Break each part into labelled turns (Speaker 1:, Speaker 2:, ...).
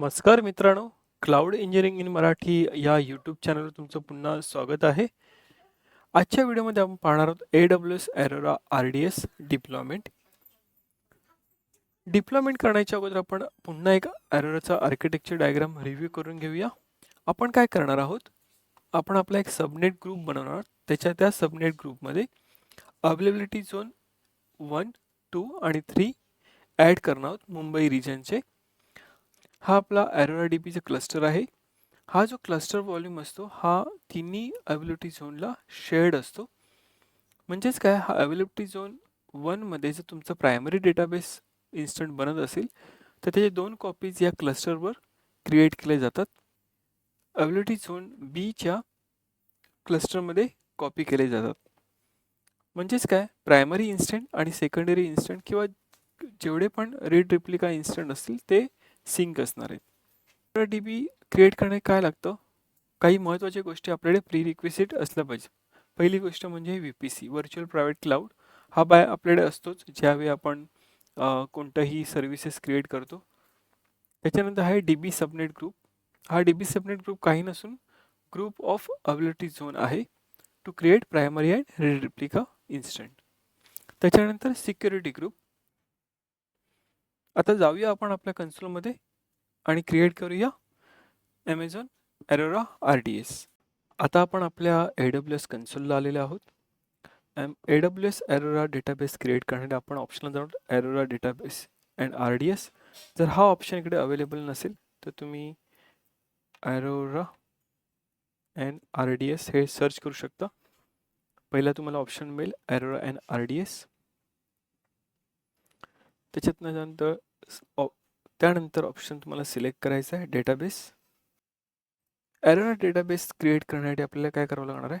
Speaker 1: नमस्कार मित्रांनो cloud engineering in Marathi या यूट्यूब चॅनलवर तुमचं पुन्हा स्वागत आहे. आजच्या व्हिडिओमध्ये आपण पाहणार आहोत A W S Aurora R D S deployment deployment करण्याच्या अगोदर आपण पुन्हा एक एरोराचा आर्किटेक्चर डायग्राम रिव्ह्यू करून घेऊया. आपण काय करणार आहोत? आपण आपला एक सबनेट ग्रुप बनवणार आहोत. त्याच्या त्या सबनेट ग्रुपमध्ये अवेलेबिलिटी झोन वन टू आणि थ्री ॲड करणार आहोत मुंबई रिजनचे हा आपला ॲरोरा डी पीचा क्लस्टर आहे. हा जो क्लस्टर व्हॉल्यूम असतो हा तिन्ही अवेलेबिलिटी झोनला शेअर्ड असतो. म्हणजेच काय हा अवेलेबिलिटी झोन वनमध्ये जर तुमचं प्रायमरी डेटाबेस इन्स्टंट बनत असेल तर त्याचे दोन कॉपीज या क्लस्टरवर क्रिएट केले जातात. अवेलेबिलिटी झोन बीच्या क्लस्टरमध्ये कॉपी केले जातात. म्हणजेच काय प्रायमरी इन्स्टंट आणि सेकंडरी इन्स्टंट किंवा जेवढे पण रीड रिप्लिका इन्स्टंट असतील ते सिंक असणार आहेत. डी बी क्रिएट करणे काय लागतं? काही महत्त्वाच्या गोष्टी आपल्याकडे प्री रिक्वेसिट असल्या पाहिजे. पहिली गोष्ट म्हणजे V P C virtual private cloud हा बाय आपल्याकडे असतोच ज्यावेळी आपण कोणताही सर्व्हिसेस क्रिएट करतो. त्याच्यानंतर आहे डी बी सबनेट ग्रुप हा डी बी सबनेट ग्रुप काही नसून ग्रुप ऑफ अबिलिटी झोन आहे to create primary and read replica instant त्याच्यानंतर सिक्युरिटी ग्रुप आता जाऊया आपण आपल्या कन्सोलमध्ये आणि क्रिएट करूया Amazon Aurora R D S आता आपण आपल्या ए डब्ल्यू एस कन्सोलला आलेले आहोत. M A W S Aurora database create करण्यासाठी आपण ऑप्शनला जाऊन Aurora database and R D S जर हा ऑप्शन इकडे अवेलेबल नसेल तर तुम्ही Aurora and R D S हे सर्च करू शकता. पहिला तुम्हाला ऑप्शन मिळेल Aurora and R D S त्याच्यात नंतर त्यानंतर ऑप्शन तुम्हाला सिलेक्ट करायचं आहे डेटाबेस एरर डेटाबेस क्रिएट करण्यासाठी आपल्याला काय करावं लागणार आहे?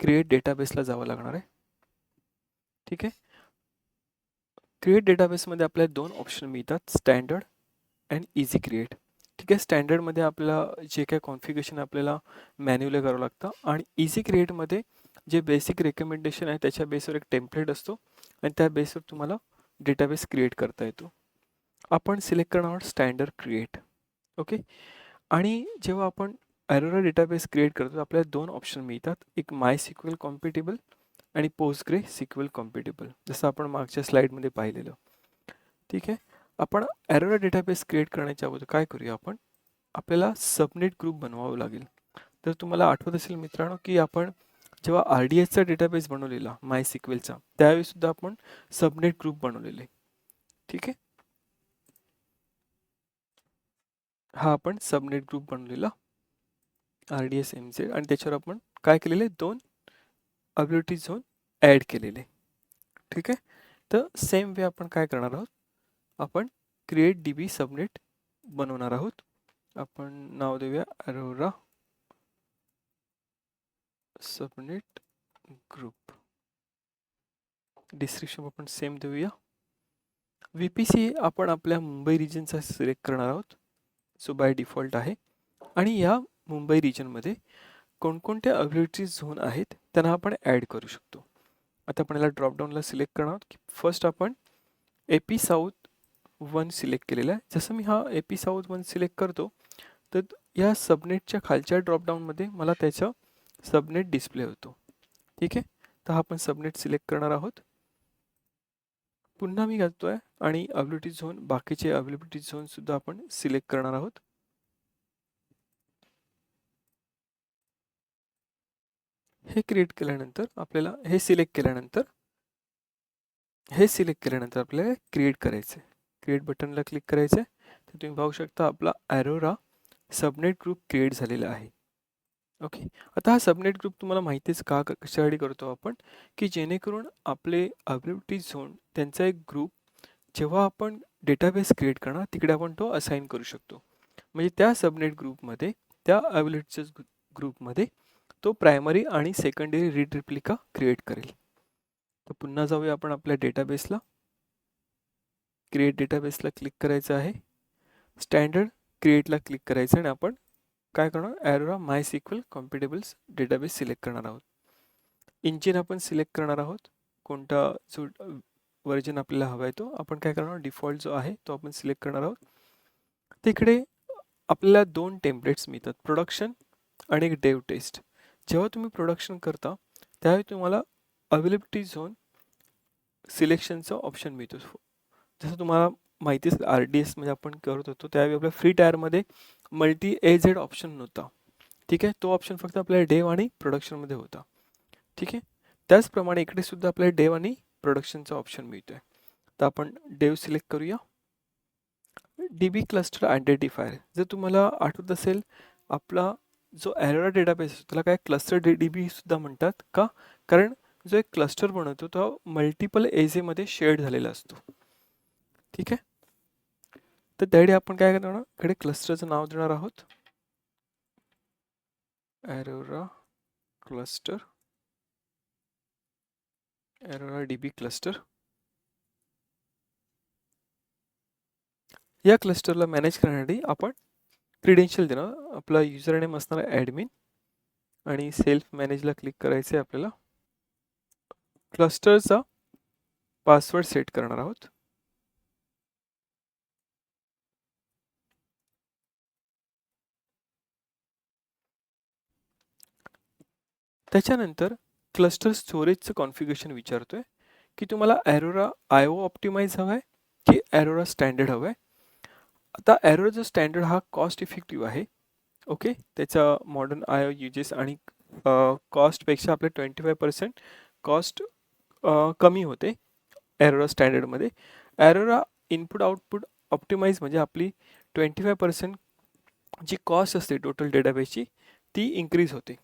Speaker 1: क्रिएट डेटाबेसला जावं लागणार आहे. ठीक आहे? क्रिएट डेटाबेसमध्ये आपल्याला दोन ऑप्शन मिळतात स्टँडर्ड अँड इझी क्रिएट ठीक आहे? स्टँडर्डमध्ये आपल्याला जे काय कॉन्फिगेशन आपल्याला मॅन्युअली करावं लागतं आणि इझी क्रिएटमध्ये जे बेसिक रेकमेंडेशन आहे त्याच्या बेसवर एक टेम्पलेट असतो आणि त्या बेसवर तुम्हाला डेटाबेस क्रिएट करता येतो. आपण सिलेक्ट करणार आहोत स्टँडर्ड क्रिएट ओके आणि जेव्हा आपण ॲरोरा डेटाबेस क्रिएट करतो आपल्याला दोन ऑप्शन मिळतात. एक माय सिक्वेल कॉम्पिटेबल आणि पोस्ट ग्रे सिक्वेल कॉम्पिटेबल जसं आपण मागच्या स्लाईडमध्ये पाहिलेलं. ठीक आहे? आपण ॲरोरा डेटाबेस क्रिएट करण्याच्या अगोदर काय करूया आपण? आपल्याला सबनेट ग्रुप बनवावं लागेल. तर तुम्हाला आठवत असेल मित्रांनो की आपण जेव्हा आर डी एसचा डेटाबेस बनवलेला माय सिक्वेलचा त्यावेळीसुद्धा आपण सबनेट ग्रुप बनवलेले. ठीक आहे? हा आपण सबनेट ग्रुप बनवलेला R D S M Z आणि त्याच्यावर आपण काय केलेले? दोन अबिलिटी झोन ॲड केलेले. ठीक आहे? तर सेम वे आपण काय करणार आहोत? आपण क्रिएट डी बी सबनेट बनवणार आहोत. आपण नाव देऊया अरोरा सबनेट ग्रुप. डिस्क्रिप्शन आपण सेम देऊया. व्ही पी सी आपण आपल्या मुंबई रिजनचा सिलेक्ट करणार आहोत. जो बाय डिफॉल्ट आहे. आणि या मुंबई रिजनमध्ये कोणकोणत्या अबिलिटी झोन आहेत त्यांना आपण ॲड करू शकतो. आता आपण याला ड्रॉपडाऊनला सिलेक्ट करणार आहोत की फर्स्ट आपण A P south one select केलेला आहे. जसं मी हा A P south one select करतो तर या सबनेटच्या खालच्या ड्रॉपडाऊनमध्ये मला त्याचं सबनेट डिस्प्ले होतो. ठीक आहे? तर हा आपण सबनेट सिलेक्ट करणार आहोत. पुन्हा मी घालतो आहे आणि अबिलिटी झोन बाकीचे अवेलेबिलिटी झोनसुद्धा आपण सिलेक्ट करणार आहोत. हे क्रिएट केल्यानंतर आपल्याला हे सिलेक्ट केल्यानंतर हे सिलेक्ट केल्यानंतर आपल्याला क्रिएट करायचं. आहे क्रिएट बटनला क्लिक करायचं. आहे तर तुम्ही पाहू शकता आपला ॲरोरा सबनेट ग्रुप क्रिएट झालेला आहे. ओके. आता हा सबनेट ग्रुप तुम्हाला माहितीच का कशासाठी करतो आपण? की जेणेकरून आपले अबिलिटी झोन त्यांचा एक ग्रुप जेव्हा आपण डेटाबेस क्रिएट करणार तिकडे आपण तो असाइन करू शकतो. म्हणजे त्या सबनेट ग्रुपमध्ये त्या अबिलिटीच्या ग्रुपमध्ये तो प्रायमरी आणि सेकंडरी रीड रिप्लिका क्रिएट करेल. तर पुन्हा जाऊया आपण आपल्या डेटाबेसला क्रिएट डेटाबेसला क्लिक करायचं आहे. स्टँडर्ड क्रिएटला क्लिक करायचं आणि आपण काय करणार? Aurora MySQL compatibles database select करणार आहोत. इंजिन आपण सिलेक्ट करणार आहोत. कोणता जो व्हर्जन आपल्याला हवा आहे तो. आपण काय करणार? डिफॉल्ट जो आहे तो आपण सिलेक्ट करणार आहोत. तिकडे आपल्याला दोन टेम्पलेट्स मिळतात. प्रोडक्शन आणि एक डेव टेस्ट जेव्हा तुम्ही प्रोडक्शन करता त्यावेळी तुम्हाला अवेलेबिलिटी झोन सिलेक्शनचा ऑप्शन मिळतो. जसं तुम्हाला माहितीच आर डी एस म्हणजे आपण करत होतो त्यावेळी आपल्या फ्री टायरमध्ये मल्टी ए झेड ऑप्शन नव्हता. ठीक आहे? तो ऑप्शन फक्त आपल्या डेव आणि प्रोडक्शनमध्ये होता. ठीक आहे? त्याचप्रमाणे इकडे सुद्धा आपल्याला डेव आणि प्रोडक्शनचा ऑप्शन मिळतो आहे तर आपण डेव सिलेक्ट करूया. डी बी क्लस्टर आयडेंटिफायर जर तुम्हाला आठवत असेल आपला जो ॲरोरा डेटाबेस असतो त्याला काय क्लस्टर डी डी बी सुद्धा म्हणतात का? कारण जो एक क्लस्टर बनवतो तो मल्टिपल एजेमध्ये शेअर्ड झालेला असतो. ठीक आहे? तर त्याडी आपण काय करणार इकडे क्लस्टरचं नाव देणार आहोत. Aurora cluster Aurora D B cluster या क्लस्टरला मॅनेज करण्यासाठी आपण क्रिडेन्शियल देणार आपला युजर नेम असणार ॲडमिन आणि सेल्फ मॅनेजला क्लिक करायचं आहे आपल्याला. क्लस्टरचा पासवर्ड सेट करणार आहोत. त्याच्यानंतर क्लस्टर स्टोरेजचं कॉन्फिगरेशन विचारतोय की तुम्हाला ॲरोरा आय ओ ऑप्टिमाइज हवं आहे की ॲरोरा स्टँडर्ड हवं आहे आता ॲरोराचा स्टँडर्ड हा कॉस्ट इफेक्टिव्ह आहे ओके त्याचा मॉडर्न आय ओ युजेस आणि कॉस्टपेक्षा आपले ट्वेंटी फाय पर्सेंट कॉस्ट कमी होते ॲरोरा स्टँडर्डमध्ये ॲरोरा इनपुट आउटपुट ऑप्टिमाइज म्हणजे आपली ट्वेंटी फाय पर्सेंट जी कॉस्ट असते टोटल डेटाबेसची ती इन्क्रीज होते.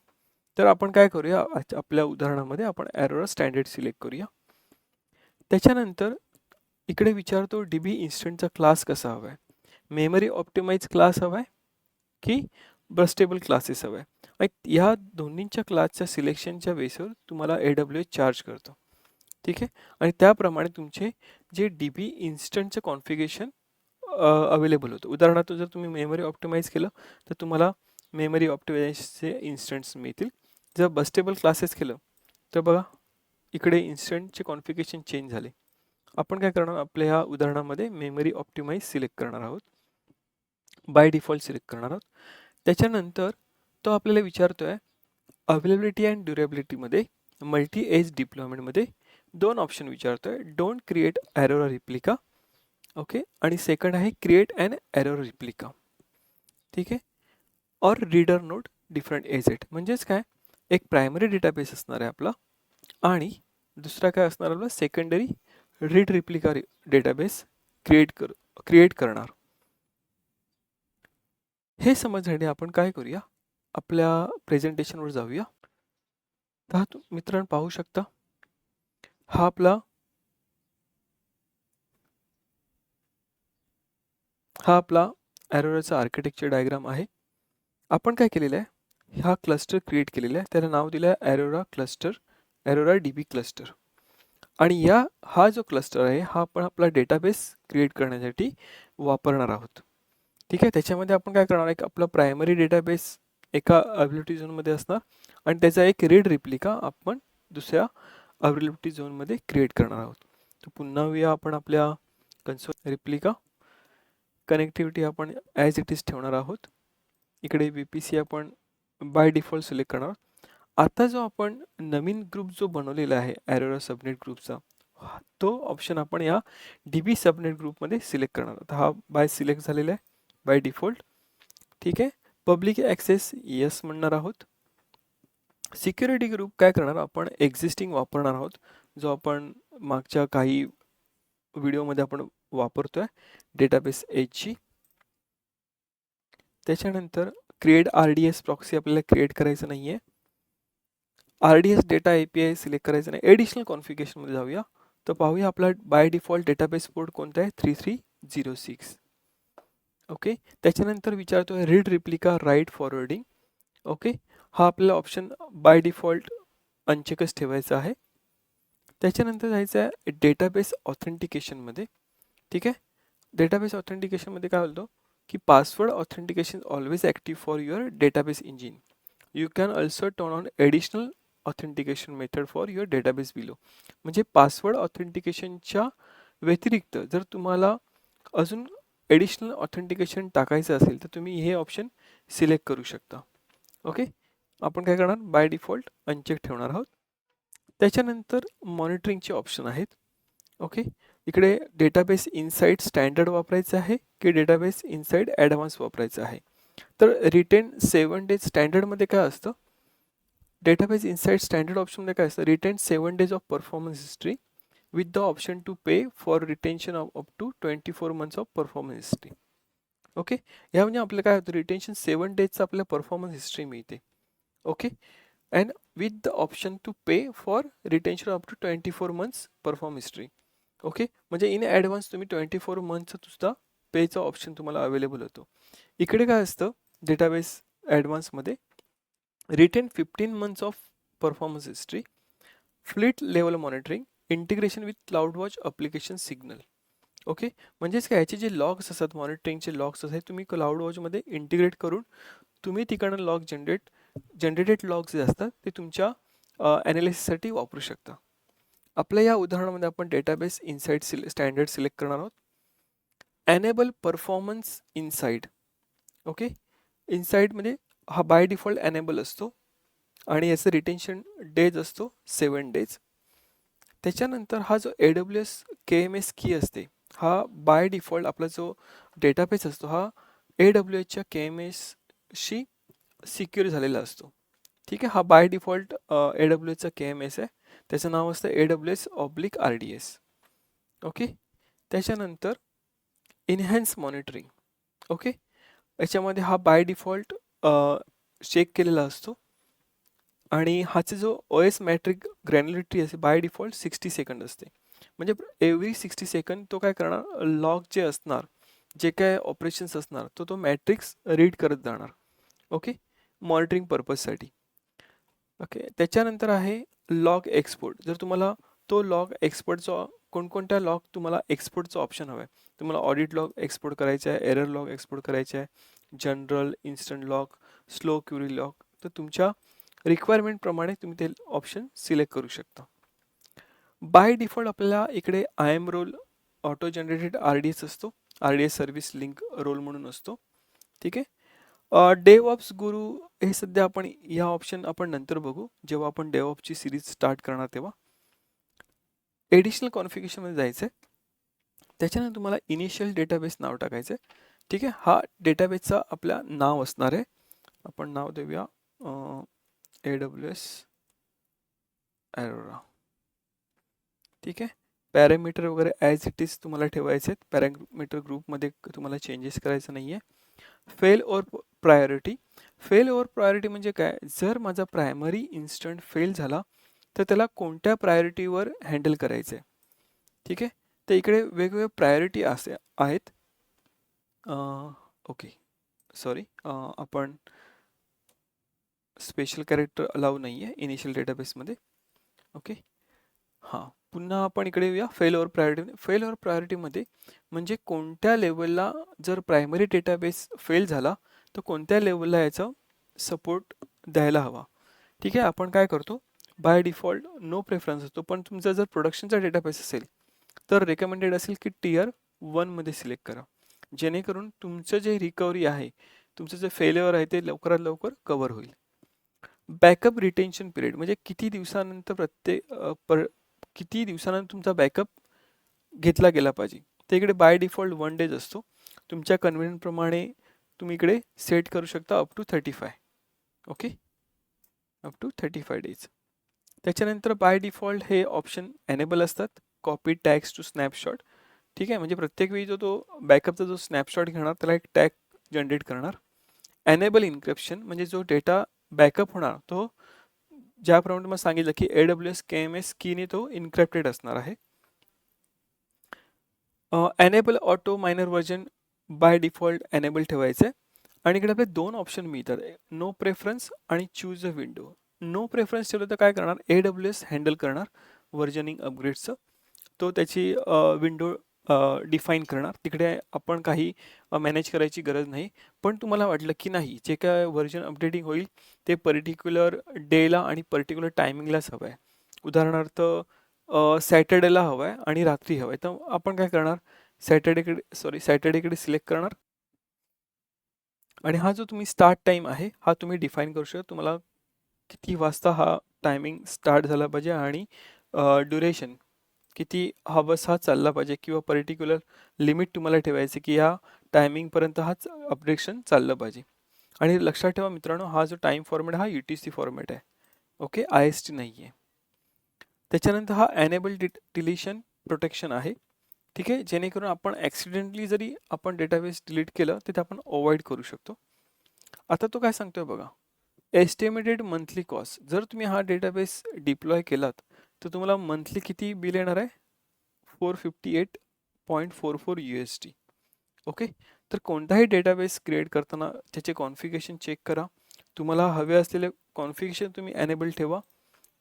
Speaker 1: तर आपण काय करूया? आपल्या उदाहरणामध्ये आपण ॲरोरा स्टँडर्ड सिलेक्ट करूया. त्याच्यानंतर इकडे विचारतो डी बी इन्स्टंटचा क्लास कसा हवा आहे मेमरी ऑप्टिमाइज क्लास हवा आहे की ब्रस्टेबल क्लासेस हवा आहे आणि ह्या दोन्हींच्या क्लासच्या सिलेक्शनच्या बेसवर तुम्हाला ए डब्ल्यू एस चार्ज करतो. ठीक आहे? आणि त्याप्रमाणे तुमचे जे डी बी इन्स्टंटचं कॉन्फिगेशन अवेलेबल होतं. उदाहरणार्थ जर तुम्ही मेमरी ऑप्टिमाइज केलं तर तुम्हाला मेमरी ऑप्टिमाइजचे इन्स्टंट्स मिळतील. जर बस्टेबल क्लासेस केलं तर बघा इकडे इन्स्टंटचे कॉन्फिगेशन चेंज झाले. आपण काय करणार? आपल्या ह्या उदाहरणामध्ये मेमरी ऑप्टिमाइज सिलेक्ट करणार आहोत. बाय डिफॉल्ट सिलेक्ट करणार आहोत. त्याच्यानंतर तो आपल्याला विचारतो आहे अवेलेबिलिटी अँड ड्युरेबिलिटीमध्ये मल्टी एज डिप्लॉयमेंटमध्ये दोन ऑप्शन विचारतो आहे don't create Aurora replica okay आणि सेकंड आहे क्रिएट अँड एरर रिप्लिका ठीक आहे? और रीडर नोट डिफरंट एजेट म्हणजेच काय? एक प्रायमरी डेटाबेस असणार आहे आपला. आणि दुसरा काय असणार आपला? Secondary read replica database create कर क्रिएट करणार. हे समजण्यासाठी आपण काय करूया? आपल्या प्रेझेंटेशनवर जाऊया. तर मित्रांनो पाहू शकता. हा आपला हा आपला ॲरोराचा आर्किटेक्चर डायग्राम आहे. आपण काय केलेलं आहे? हा क्लस्टर क्रिएट केलेला आहे त्याला नाव दिलं आहे Aurora cluster Aurora D B cluster आणि या हा जो क्लस्टर आहे हा आपण आपला डेटाबेस क्रिएट करण्यासाठी वापरणार आहोत. ठीक आहे? त्याच्यामध्ये आपण काय करणार? आहे आपला प्रायमरी डेटाबेस एका अवेलेबिलिटी झोनमध्ये असणार. आणि त्याचा एक रीड रिप्लिका आपण दुसऱ्या अवेलेबिलिटी झोनमध्ये क्रिएट करणार आहोत. तर पुन्हा या आपण आपल्या कन्सोल रिप्लिका कनेक्टिव्हिटी आपण ॲज इट इज ठेवणार आहोत. इकडे बी पी सी आपण बाय डिफॉल्ट सिलेक्ट करणार आता जो आपण नवीन ग्रुप जो बनवलेला आहे ॲरोरा सबनेट ग्रुपचा तो ऑप्शन आपण या डी बी सबनेट ग्रुपमध्ये सिलेक्ट करणार आहोत. हा बाय सिलेक्ट झालेला आहे बाय डिफॉल्ट ठीक आहे? पब्लिक ॲक्सेस यस म्हणणार आहोत. सिक्युरिटी ग्रुप काय करणार? आपण एक्झिस्टिंग वापरणार आहोत. जो आपण मागच्या काही व्हिडिओमध्ये आपण वापरतो आहे डेटाबेस एजची त्याच्यानंतर create R D S proxy आपल्याला क्रिएट करायचं नाही आहे R D S data A P I select करायचं नाही. एडिशनल कॉन्फिगेशनमध्ये जाऊया. तर पाहूया आपला बाय डिफॉल्ट डेटाबेस पोर्ट कोणता आहे? Three three zero six okay त्याच्यानंतर विचारतो आहे read replica write forwarding okay हा आपल्याला ऑप्शन बाय डिफॉल्ट अनचेकच ठेवायचा आहे. त्याच्यानंतर जायचं आहे डेटाबेस ऑथेंटिकेशनमध्ये ठीक आहे? डेटाबेस ऑथेंटिकेशनमध्ये काय बोलतो की password authentication always active for your database engine you can also turn on additional authentication method for your database below म्हणजे पासवर्ड ऑथेंटिकेशनच्या व्यतिरिक्त जर तुम्हाला अजून ॲडिशनल ऑथेंटिकेशन टाकायचं असेल तर तुम्ही हे ऑप्शन सिलेक्ट करू शकता. ओके आपण काय करणार? बाय डिफॉल्ट अनचेक ठेवणार आहोत. त्याच्यानंतर मॉनिटरिंगचे ऑप्शन आहेत. ओके इकडे डेटाबेस इनसाईड स्टँडर्ड वापरायचं आहे की डेटाबेस इनसाईड ॲडव्हान्स वापरायचं आहे? तर रिटेन सेवन डेज स्टँडर्डमध्ये काय असतं? डेटाबेस इनसाईड स्टँडर्ड ऑप्शनमध्ये काय असतं? Retain seven days of performance history with the option to pay for retention of up to twenty four months of performance history okay या म्हणजे आपलं काय होतं? रिटेन्शन सेवन डेजचं आपल्या परफॉर्मन्स हिस्ट्री मिळते. Okay and with the option to pay for retention up to twenty four months perform history okay? म्हणजे in advance तुम्ही ट्वेंटी फोर मंथचा सुद्धा पेचा ऑप्शन तुम्हाला अवेलेबल होतो. इकडे काय असतं? Database ॲडव्हान्समध्ये retain fifteen months of performance history fleet level monitoring integration with cloud watch application signal. Okay? म्हणजेच काय? ह्याचे जे लॉग्स असतात मॉनिटरिंगचे लॉग्स असतात तुम्ही क्लाउड वॉचमध्ये इंटिग्रेट करून तुम्ही तिकडनं लॉग जनरेट जनरेटेड लॉग्स जे असतात ते तुमच्या ॲनालिसिससाठी वापरू शकता. आपल्या या उदाहरणामध्ये आपण डेटाबेस इन्साईट सिले स्टँडर्ड सिलेक्ट करणार आहोत. ॲनेबल परफॉर्मन्स इनसाईड ओके इनसाईडमध्ये हा बाय डिफॉल्ट ॲनेबल असतो. आणि याचं रिटेन्शन डेज असतो सेवन डेज त्याच्यानंतर हा जो A W S K M S key असते हा बाय डिफॉल्ट आपला जो डेटाबेस असतो हा ए डब्ल्यू एचच्या के एम एसशी सिक्युअर झालेला असतो. ठीक आहे? हा बाय डिफॉल्ट ए डब्ल्यू एसचा के एम एस आहे. त्याचं नाव असतं A W S oblique R D S okay त्याच्यानंतर इन्हॅन्स मॉनिटरिंग ओके याच्यामध्ये हा बाय डिफॉल्ट चेक केलेला असतो. आणि हाचे जो ओ एस मॅट्रिक ग्रॅन्युलिटी असते बाय डिफॉल्ट सिक्स्टी सेकंड असते. म्हणजे एव्हरी सिक्स्टी सेकंड तो काय करणार? लॉग जे असणार जे काय ऑपरेशन्स असणार तो तो मॅट्रिक्स रीड करत जाणार. ओके मॉनिटरिंग पर्पजसाठी ओके त्याच्यानंतर आहे लॉग एक्सपोर्ट जर तुम्हाला तो लॉग एक्सपोर्टचा कोणकोणत्या लॉग तुम्हाला एक्सपोर्टचं ऑप्शन हवं आहे तुम्हाला ऑडिट लॉग एक्सपोर्ट करायचं आहे एरर लॉग एक्सपोर्ट करायचं आहे general instant log slow query log तर तुमच्या रिक्वायरमेंटप्रमाणे तुम्ही ते ऑप्शन सिलेक्ट करू शकता. बाय डिफॉल्ट आपल्याला इकडे I M role auto generated R D S असतो. R D S service link role म्हणून असतो. ठीक आहे? डेवऑप्स गुरु हे सध्या आपण या ऑप्शन आपण नंतर बघू. जेव्हा आपण डेवऑपची सिरीज स्टार्ट करणार तेव्हा. एडिशनल कॉन्फिगेशनमध्ये जायचं आहे त्याच्यानंतर तुम्हाला इनिशियल डेटाबेस नाव टाकायचं आहे ठीक आहे? हा डेटाबेसचा आपल्या नाव असणार आहे. आपण नाव देऊया ए डब्ल्यू एस ॲरोरा ठीक आहे? पॅरामीटर वगैरे ॲज इट इज तुम्हाला ठेवायचे आहेत पॅरामीटर ग्रुपमध्ये तुम्हाला चेंजेस करायचं नाही आहे failover priority fail over priority म्हणजे काय? जर माझा प्रायमरी इन्स्टंट फेल झाला तर त्याला कोणत्या प्रायोरिटीवर हँडल करायचं आहे ठीक आहे? तर इकडे वेगवेगळे प्रायोरिटी असे आहेत. ओके सॉरी आपण स्पेशल कॅरेक्टर अलाव नाही आहे इनिशियल डेटाबेसमध्ये ओके हां. पुन्हा आपण इकडे येऊया. Fail over priority fail over प्रायोरिटीमध्ये म्हणजे कोणत्या लेवलला जर प्रायमरी डेटाबेस फेल झाला तर कोणत्या लेवलला याचा सपोर्ट द्यायला हवा? ठीक आहे आपण काय करतो? बाय डिफॉल्ट नो प्रेफरन्स असतो. पण तुमचा जर प्रोडक्शनचा डेटाबेस असेल तर रेकमेंडेड असेल की टीयर वनमध्ये सिलेक्ट करा. जेणेकरून तुमचं जे रिकव्हरी आहे तुमचं जे फेल्युअर आहे ते लवकरात लवकर कवर होईल. बॅकअप रिटेन्शन पिरियड म्हणजे किती दिवसानंतर प्रत्येक पर किती दिवसानंतर तुमचा बॅकअप घेतला गेला पाहिजे. ते इकडे बाय डिफॉल्ट वन डेज असतो. तुमच्या कन्व्हिनियंटप्रमाणे तुम्ही इकडे सेट करू शकता up to thirty five okay up to thirty five days त्याच्यानंतर बाय डिफॉल्ट हे ऑप्शन एनेबल असतात. कॉपी टॅग्स टू स्नॅपशॉट ठीक आहे? म्हणजे प्रत्येक वेळी जो तो बॅकअपचा जो स्नॅपशॉट घेणार त्याला एक टॅग जनरेट करणार. एनेबल इन्क्रिप्शन म्हणजे जो डेटा बॅकअप होणार तो ज्याप्रमाणे तुम्हाला सांगितलं की A W S K M S कीने तो इन्क्रिप्टेड असणार आहे. Enable auto minor version by default enable ठेवायचं आहे आणि इकडे आपले दोन ऑप्शन मिळतात. नो प्रेफरन्स आणि choose a window no preference ठेवलं तर काय करणार? ए डब्ल्यू एस हँडल करणार. व्हर्जनिंग अपग्रेडचं तो त्याची विंडो डिफाईन करणार. तिकडे आपण काही मॅनेज करायची गरज नाही. पण तुम्हाला वाटलं की नाही जे काय व्हर्जन अपडेटिंग होईल ते पर्टिक्युलर डेला आणि पर्टिक्युलर टायमिंगलाच हवं आहे उदाहरणार्थ सॅटर्डेला हवं आहे आणि रात्री हवं आहे तर आपण काय करणार? सॅटर्डेकडे सॉरी सॅटर्डेकडे सिलेक्ट करणार. आणि हा जो तुम्ही स्टार्ट टाईम आहे हा तुम्ही डिफाईन करू शकता. तुम्हाला किती वाजता हा टायमिंग स्टार्ट झाला पाहिजे आणि ड्युरेशन किती हवस हा चालला पाहिजे किंवा पर्टिक्युलर लिमिट तुम्हाला ठेवायचे की ह्या टायमिंगपर्यंत हाच अपडेशन चाललं पाहिजे. आणि लक्षात ठेवा मित्रांनो हा जो टाईम फॉर्मॅट हा यू टी सी फॉर्मॅट आहे. ओके आय एस टी नाही आहे त्याच्यानंतर हा ॲनेबल डि डिलिशन प्रोटेक्शन आहे. ठीक आहे? जेणेकरून आपण ॲक्सिडेंटली जरी आपण डेटाबेस डिलीट केलं तिथे आपण अवॉइड करू शकतो. आता तो काय सांगतोय बघा. एस्टिमेटेड मंथली कॉस्ट जर तुम्ही हा डेटाबेस डिप्लॉय केलात तर तुम्हाला मंथली किती बिल येणार आहे? Four fifty eight point four four U S D okay तर कोणताही डेटाबेस क्रिएट करताना त्याचे कॉन्फिगेशन चेक करा. तुम्हाला हवे असलेले कॉन्फिगेशन तुम्ही ॲनेबल ठेवा.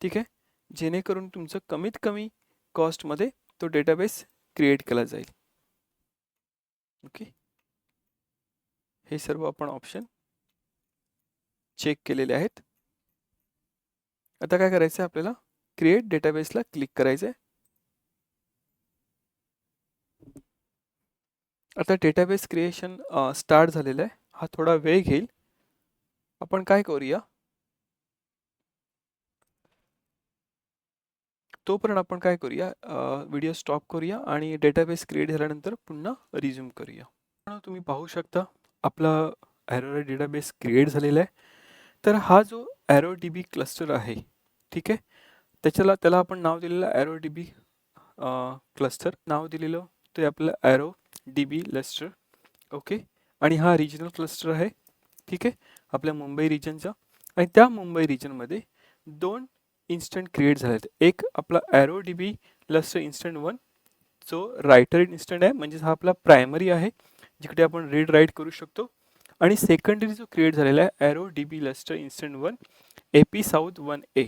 Speaker 1: ठीक आहे? जेणेकरून तुमचं कमीत कमी कॉस्टमध्ये तो डेटाबेस क्रिएट केला जाईल. ओके हे सर्व आपण ऑप्शन चेक केलेले आहेत. आता काय करायचं आहे आपल्याला? क्रिएट डेटाबेसला क्लिक करायचं आहे आता डेटाबेस क्रिएशन स्टार्ट झालेलं आहे. हा थोडा वेळ घेईल. आपण काय करूया? तोपर्यंत आपण काय करूया व्हिडिओ स्टॉप करूया आणि डेटाबेस क्रिएट झाल्यानंतर पुन्हा रिझ्यूम करूया. तुम्ही पाहू शकता आपला ॲरो डेटाबेस क्रिएट झालेला आहे. तर हा जो ॲरो डी बी क्लस्टर आहे ठीक आहे? त्याच्याला त्याला आपण नाव दिलेलं ॲरो डी बी क्लस्टर नाव दिलेलं ते आपलं Aurora D B cluster okay? आणि हा रिजनल क्लस्टर आहे ठीक आहे? आपल्या मुंबई रिजनचा आणि त्या मुंबई रिजनमध्ये दोन इन्स्टंट क्रिएट झाले आहेत एक आपला Aurora D B cluster instance one जो रायटर इन्स्टंट आहे म्हणजेच हा आपला प्रायमरी आहे जिकडे आपण रीड राईट करू शकतो. आणि सेकंडरी जो क्रिएट झालेला आहे Aurora D B cluster instance one A P south one A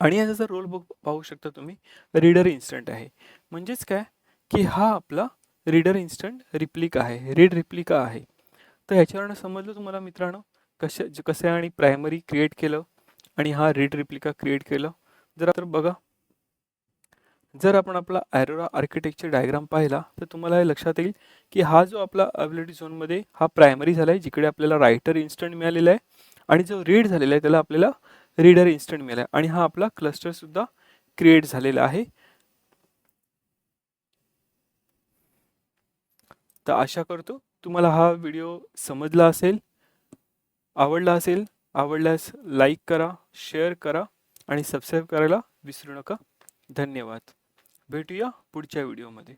Speaker 1: आणि याचा जर रोल बुक पाहू शकता तुम्ही रीडर इन्स्टंट आहे. म्हणजेच काय? की हा आपला रीडर इन्स्टंट रिप्लिका आहे रीड रिप्लिका आहे. तर ह्याच्यावरनं समजलं तुम्हाला मित्रांनो कशा कसं आणि प्रायमरी क्रिएट केलं? आणि हा रीड रिप्लिका क्रिएट केलं. जर तर बघा जर आपण आपला ॲरोरा आर्किटेक्चर डायग्राम पाहिला तर तुम्हाला हे लक्षात येईल की हा जो आपला अबिलिटी झोनमध्ये हा प्रायमरी झाला आहे जिकडे आपल्याला रायटर इन्स्टंट मिळालेला आहे आणि जो रीड झालेला आहे त्याला आपल्याला रीडर इन्स्टंट मिळाला आहे. आणि हा आपला क्लस्टरसुद्धा क्रिएट झालेला आहे. तर आशा करतो तुम्हाला हा व्हिडिओ समजला असेल आवडला असेल. आवडल्यास लाईक करा शेअर करा आणि सबस्क्राईब करायला विसरू नका. धन्यवाद. भेटूया पुढच्या व्हिडिओमध्ये